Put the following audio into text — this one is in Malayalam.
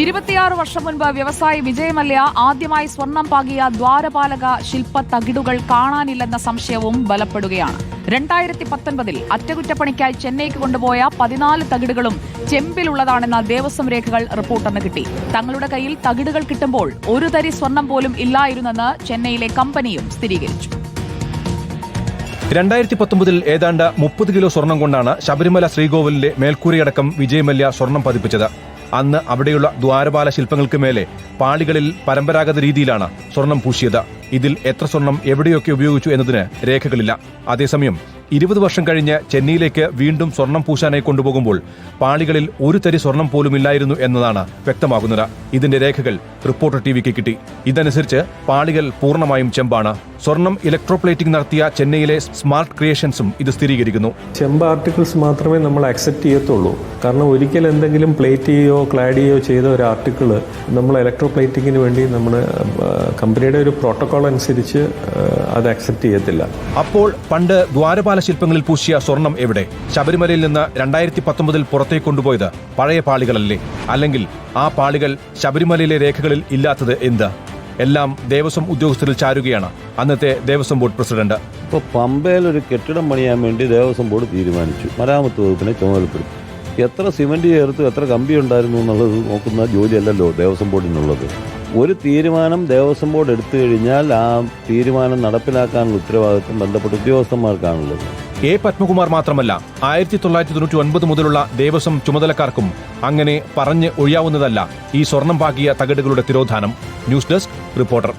ഇരുപത്തിയാറ് വർഷം മുൻപ് വ്യവസായി വിജയ് ആദ്യമായി സ്വർണം പാകിയ ദ്വാരപാലക ശില്പ തകിടുകൾ കാണാനില്ലെന്ന സംശയവും ബലപ്പെടുകയാണ്. രണ്ടായിരത്തി പത്തൊൻപതിൽ അറ്റകുറ്റപ്പണിക്കായി ചെന്നൈക്ക് കൊണ്ടുപോയ പതിനാല് തകിടുകളും ചെമ്പിലുള്ളതാണെന്ന ദേവസ്വം രേഖകൾ റിപ്പോർട്ടെന്ന് കിട്ടി. തങ്ങളുടെ കയ്യിൽ തകിടുകൾ കിട്ടുമ്പോൾ ഒരു തരി സ്വർണം പോലും ഇല്ലായിരുന്നെന്ന് ചെന്നൈയിലെ കമ്പനിയും സ്ഥിരീകരിച്ചു. രണ്ടായിരത്തി പത്തൊമ്പതിൽ ഏതാണ്ട് മുപ്പത് കിലോ സ്വർണം കൊണ്ടാണ് ശബരിമല ശ്രീകോവിലിന്റെ മേൽക്കൂരയടക്കം വിജയമല്യ സ്വർണം പതിപ്പിച്ചത്. അന്ന് അവിടെയുള്ള ദ്വാരപാല ശില്പങ്ങൾക്ക് മേലെ പാളികളിൽ പരമ്പരാഗത രീതിയിലാണ് സ്വർണം പൂശിയത്. ഇതിൽ എത്ര സ്വർണം എവിടെയൊക്കെ ഉപയോഗിച്ചു എന്നതിന് രേഖകളില്ല. അതേസമയം ഇരുപത് വർഷം കഴിഞ്ഞ് ചെന്നൈയിലേക്ക് വീണ്ടും സ്വർണം പൂശാനായി കൊണ്ടുപോകുമ്പോൾ പാളികളിൽ ഒരു തരി സ്വർണം പോലും ഇല്ലായിരുന്നു എന്നതാണ് വ്യക്തമാകുന്നത്. ഇതിന്റെ രേഖകൾ റിപ്പോർട്ടർ ടിവിക്ക് കിട്ടി. ഇതനുസരിച്ച് പാളികൾ പൂർണമായും ചെമ്പാണ്. സ്വർണം ഇലക്ട്രോപ്ലേറ്റിംഗ് നടത്തിയ ചെന്നൈയിലെ സ്മാർട്ട് ക്രിയേഷൻസും ഇത് സ്ഥിരീകരിക്കുന്നു. ചെമ്പ് ആർട്ടിക്കിൾസ് മാത്രമേ നമ്മൾ അക്സെപ്റ്റ് ചെയ്യത്തുള്ളൂ. കാരണം ഒരിക്കൽ എന്തെങ്കിലും പ്ലേറ്റ് ചെയ്യോ ക്ലാഡ് ചെയ്യോ ചെയ്ത ഒരു ആർട്ടിക്കിൾ നമ്മൾ ഇലക്ട്രോപ്ലേറ്റിംഗിന് വേണ്ടി നമ്മൾ കമ്പനിയുടെ ഒരു പ്രോട്ടോകോൾ അനുസരിച്ച് അത് അക്സെപ്റ്റ് ചെയ്യത്തില്ല. അപ്പോൾ പണ്ട് ദ്വാരപാല ശില്പങ്ങളിൽ പൂശിയ സ്വർണം എവിടെ? ശബരിമലയിൽ നിന്ന് രണ്ടായിരത്തി പത്തൊമ്പതിൽ പുറത്തേക്ക് കൊണ്ടുപോയത് പഴയ പാളികളല്ലേ? അല്ലെങ്കിൽ ആ പാളികൾ ശബരിമലയിലെ രേഖകളിൽ ഇല്ലാത്തത് എന്ത്? എല്ലാം ദേവസ്വം ഉദ്യോഗസ്ഥരിൽ ചാരുകയാണ്. അന്നത്തെ ദേവസ്വം ബോർഡ് പ്രസിഡന്റ്. ഇപ്പോൾ പമ്പയിൽ ഒരു കെട്ടിടം പണിയാൻ വേണ്ടി ദേവസ്വം ബോർഡ് തീരുമാനിച്ചു. മരാമത്ത് വകുപ്പിനെ ചുമതലപ്പെടുത്തി. എത്ര സിമന്റ് ചേർത്ത് എത്ര കമ്പി ഉണ്ടായിരുന്നു എന്നുള്ളത് നോക്കുന്ന ജോലിയല്ലല്ലോ ദേവസ്വം ബോർഡിനുള്ളത്. ഒരു തീരുമാനം ദേവസ്വം ബോർഡ് എടുത്തു കഴിഞ്ഞാൽ ആ തീരുമാനം നടപ്പിലാക്കാനുള്ള ഉത്തരവാദിത്വം ബന്ധപ്പെട്ട ഉദ്യോഗസ്ഥന്മാർക്കാണുള്ളത്. എ പത്മകുമാർ മാത്രമല്ല ആയിരത്തി തൊള്ളായിരത്തി തൊണ്ണൂറ്റി ഒൻപത് മുതലുള്ള ദേവസ്വം ചുമതലക്കാർക്കും അങ്ങനെ പറഞ്ഞ് ഒഴിയാവുന്നതല്ല ഈ സ്വർണം പാകിയ തകിടുകളുടെ തിരോധാനം. News desk reporter.